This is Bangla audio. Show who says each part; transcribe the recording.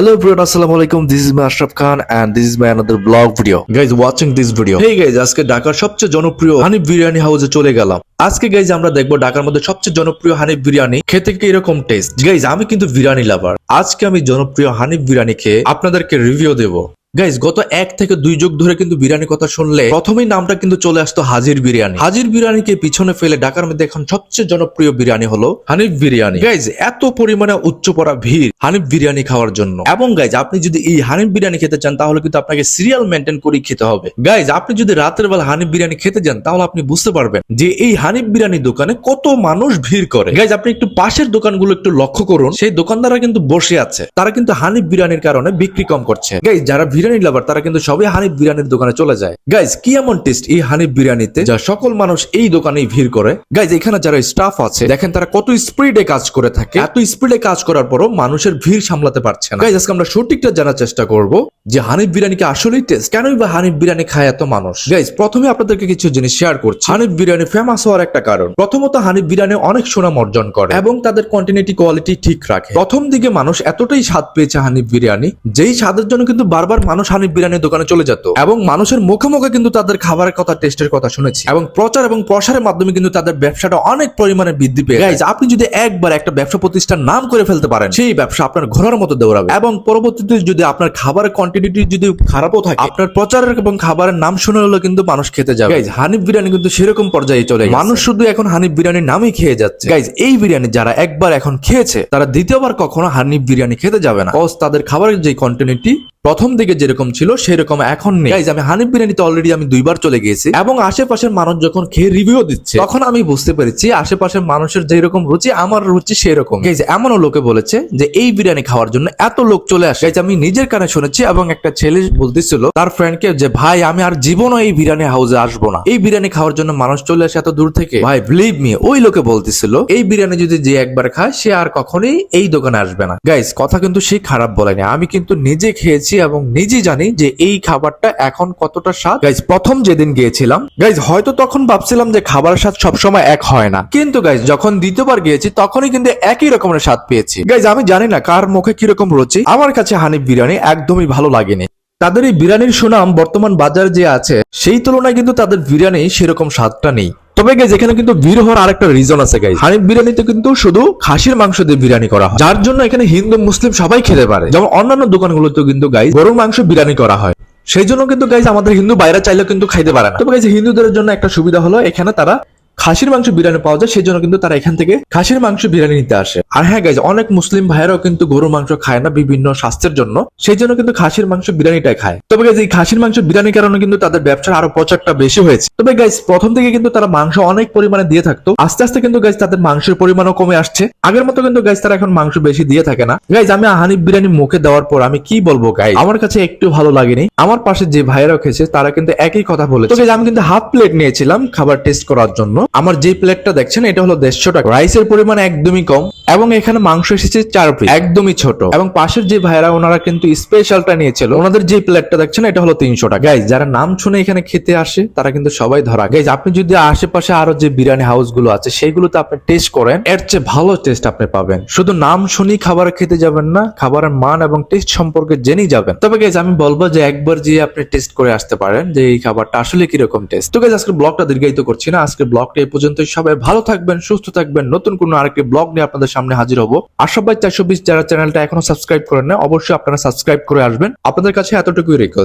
Speaker 1: Hello everyone, assalamu alaikum. This is my Ashraf Khan and this is my another vlog video. Guys, watching this video. Hey guys, আজকে ঢাকার সবচেয়ে জনপ্রিয় হানিফ বিরিয়ানি হাউসে চলে গেলাম আজকে গাইজ আমরা দেখব ঢাকার মধ্যে সবচেয়ে জনপ্রিয় হানিফ বিরিয়ানি খেতে কি এরকম টেস্ট গাইজ আমি কিন্তু বিরিয়ানি লাভার আজকে আমি জনপ্রিয় হানিফ বিরিয়ানি খেয়ে আপনাদেরকে রিভিউ দেবো গাইজ গত এক থেকে দুই যুগ ধরে কিন্তু বিরিয়ানি কথা শুনলে প্রথমেই নামটা কিন্তু চলে আসতো হাজির বিরিয়ানি। হাজির বিরিয়ানিকে পিছনে ফেলে ঢাকার মধ্যে এখন সবচেয়ে জনপ্রিয় বিরিয়ানি হলো হানিফ বিরিয়ানি। গাইজ এত পরিমাণে উচ্চ পড়া ভিড় হানিফ বিরিয়ানি খাওয়ার জন্য। এবং গাইজ আপনি যদি এই হানিফ বিরিয়ানি খেতে চান, তাহলে কিন্তু আপনাকে সিরিয়াল মেনটেন করে খেতে হবে। গাইজ আপনি যদি রাতের বেলা হানিফ বিরিয়ানি খেতে যান, তাহলে আপনি বুঝতে পারবেন যে এই হানিফ বিরিয়ানি দোকানে কত মানুষ ভিড় করে। গাইজ আপনি একটু পাশের দোকানগুলো একটু লক্ষ্য করুন। সেই দোকানদাররা কিন্তু বসে আছে। তারা কিন্তু হানিফ বিরিয়ানির কারণে বিক্রি কম করছে। গাইজ যারা বিরিয়ানি লাভার তারা কিন্তু সবাই হানিফ বিরিয়ানির দোকানে চলে যায়। গাইজ কি এমন টেস্ট এই হানিফ বিরিয়ানিতে যা সকল মানুষ এই দোকানেই ভিড় করে? গাইজ এখানে যারা স্টাফ আছে, দেখেন তারা কত স্পিডে কাজ করে থাকে। এত স্পিডে কাজ করার পরও মানুষের ভিড় সামলাতে পারছে না। গাইজ আজকে আমরা সঠিকটা জানার চেষ্টা করব। যে হানিফ বিরিয়ানি কি আসলেই টেস্ট কেনই বা হানিফ বিরিয়ানি খায় এত মানুষ? গাইজ প্রথমে আপনাদেরকে কিছু জিনিস শেয়ার করছি। হানিফ বিরিয়ানি ফেমাস হওয়ার একটা কারণ, প্রথমত হানিফ বিরিয়ানি অনেক সুনাম অর্জন করে এবং তাদের কন্টিনিউটি কোয়ালিটি ঠিক রাখে। প্রথম দিকে মানুষ এতটাই স্বাদ পেয়েছে হানিফ বিরিয়ানি, যেই স্বাদের জন্য কিন্তু বারবার মানুষ হানিফ বিরিয়ানির দোকানে চলে যেত এবং মানুষের মুখে মুখে কিন্তু তাদের খাবারের কথা টেস্টের কথা শুনেছি এবং প্রচার এবং প্রসারের মাধ্যমে কিন্তু তাদের ব্যবসাটা অনেক পরিমাণে বৃদ্ধি পেয়ে গাইজ আপনি যদি একবার একটা ব্যবসা প্রতিষ্ঠান নাম করে ফেলতে পারেন, সেই ব্যবসা আপনার ঘোরার মতো দৌড়াবে এবং পরবর্তীতে যদি আপনার খাবারের কোয়ান্টিটি যদি খারাপও থাকে আপনার প্রচারের এবং খাবারের নাম শুনে হলো কিন্তু মানুষ খেতে যাবে। গাইজ হানিফ বিরিয়ানি কিন্তু সেরকম পর্যায়ে চলে মানুষ শুধু এখন হানিফ বিরিয়ানির নামই খেয়ে যাচ্ছে। গাইজ এই বিরিয়ানি যারা একবার এখন খেয়েছে তারা দ্বিতীয়বার কখনো হানিফ বিরিয়ানি খেতে যাবে না। কজ তাদের খাবারের যে কন্টিনিউটি প্রথম দিকে যেরকম ছিল সেরকম এখন নেই। Guys, আমি হানিফ বিরিয়ানিতে অলরেডি আমি দুইবার চলে গিয়েছি এবং আশেপাশের মানুষ যখন খেয়ে রিভিউ দিচ্ছে তখন আমি বুঝতে পেরেছি আশেপাশের মানুষের যেরকম রুচি আমার রুচি সেরকম Guys, এমনও লোকে বলেছে যে এই বিরিয়ানি খাওয়ার জন্য এত লোক চলে আসে। Guys, আমি নিজের কানে শুনেছি এবং একটা ছেলে বলতেছিল তার ফ্রেন্ডকে যে ভাই আমি আর জীবনও এই বিরিয়ানি হাউসে আসব না। এই বিরিয়ানি খাওয়ার জন্য মানুষ চলে আসে এত দূর থেকে? ভাই বিলিভ মি ওই লোকে বলতেছিল এই বিরিয়ানি যদি যে একবার খায় সে আর কখনোই এই দোকানে আসবে না। গাইস কথা কিন্তু সে খারাপ বলেনি। আমি কিন্তু নিজে খেয়েছি এবং নিজে জানি যে এই খাবারটা এখন কতটা স্বাদ। গাইজ প্রথম যেদিন গিয়েছিলাম গাইজ হয়তো তখন ভাবছিলাম যে খাবারের স্বাদ সবসময় এক হয় না। কিন্তু গাইজ যখন দ্বিতীয়বার গিয়েছি, তখনই কিন্তু একই রকমের স্বাদ পেয়েছি। গাইজ আমি জানি না কার মুখে কীরকম রুচি। আমার কাছে হানিফ বিরিয়ানি একদমই ভালো লাগেনি। তাদের এই বিরিয়ানির সুনাম বর্তমান বাজার যে আছে, সেই তুলনায় কিন্তু তাদের বিরিয়ানি সেরকম স্বাদটা নেই। তবে গাইজ এখানে কিন্তু বীর হওয়ার আরেকটা রিজন আছে গাইজ হানিফ বিরিয়ানিতে কিন্তু শুধু খাসির মাংস দিয়ে বিরিয়ানি করা হয়। যার জন্য এখানে হিন্দু, মুসলিম সবাই খেতে পারে। যেমন অন্যান্য দোকানগুলোতেও কিন্তু গাই গরুর মাংস বিরিয়ানি করা হয়। সেই জন্য কিন্তু গাইজ আমাদের হিন্দু বাইরে চাইলেও কিন্তু খাইতে পারে না। তবে গাইজ হিন্দুদের জন্য একটা সুবিধা হলো, এখানে তারা খাসির মাংস বিরিয়ানি পাওয়া যায়। সেই জন্য কিন্তু তারা এখান থেকে খাসির মাংস বিরিয়ানি নিতে আসে। আর হ্যাঁ গাইজ অনেক মুসলিম ভাইয়েরাও কিন্তু গরুর মাংস খায় না বিভিন্ন স্বাস্থ্যের জন্য, সেই জন্য কিন্তু খাসির মাংস বিরিয়ানিটাই খায়। তবে গাইজ এই খাসির মাংস বিরিয়ানির কারণে কিন্তু তাদের ব্যবসার আরও প্রচারটা বেশি হয়েছে। তবে গাইজ প্রথম থেকে কিন্তু তারা মাংস অনেক পরিমাণে দিয়ে থাকতো, আস্তে আস্তে কিন্তু গাইজ তাদের মাংসের পরিমাণও কমে আসছে। আগের মতো কিন্তু গাইজ তারা এখন মাংস বেশি দিয়ে থাকে না। গাইজ আমি হানিফ বিরিয়ানি মুখে দেওয়ার পর আমি কি বলব গাইজ আমার কাছে একটু ভালো লাগেনি। আমার পাশে যে ভাইয়েরাও খেয়েছে, তারা কিন্তু একই কথা বলেছে। তো আমি কিন্তু হাফ প্লেট নিয়েছিলাম খাবার টেস্ট করার জন্য। আমার যে প্লেটটা দেখছেন, এটা হলো দেড়শো টাকা। রাইসের পরিমাণ একদমই কম। এবং এখানে মাংস এসেছে চার পিস একদমই ছোট। এবং পাশের যে ভাইয়েরা ওনারা কিন্তু স্পেশালটা নিয়েছিল। ওনাদের যে প্লেটটা দেখছেন এটা হলো তিনশো টাকা। গাইজ যারা নাম শুনে এখানে খেতে আসে তারা কিন্তু সবাই ধরা। গাইজ আপনি যদি আশেপাশে আরও যে বিরিয়ানি হাউসগুলো আছে সেগুলোতে আপনি টেস্ট করেন এর চেয়ে ভালো টেস্ট আপনি পাবেন। শুধু নাম শুনেই খাবার খেতে যাবেন না খাবারের মান এবং টেস্ট সম্পর্কে জেনেই যাবেন। তবে গাইজ আমি বলব যে একবার যে আপনি টেস্ট করে আসতে পারেন যে এই খাবারটা আসলে কীরকম টেস্ট তো গাইজ আজকে ব্লগটা দীর্ঘায়িত করছি না। আজকে ব্লগটা এই পর্যন্তই। সবাই ভালো থাকবেন সুস্থ থাকবেন। নতুন কোনো আরেকটি ব্লগ নিয়ে আপনাদের সামনে হাজির হব। আশা ভাই, চারশো বিশ যারা চ্যানেলটা এখনও সাবস্ক্রাইব করেন না অবশ্যই আপনারা সাবস্ক্রাইব করে আসবেন। আপনাদের কাছে এতটুকুই রিকোয়েস্ট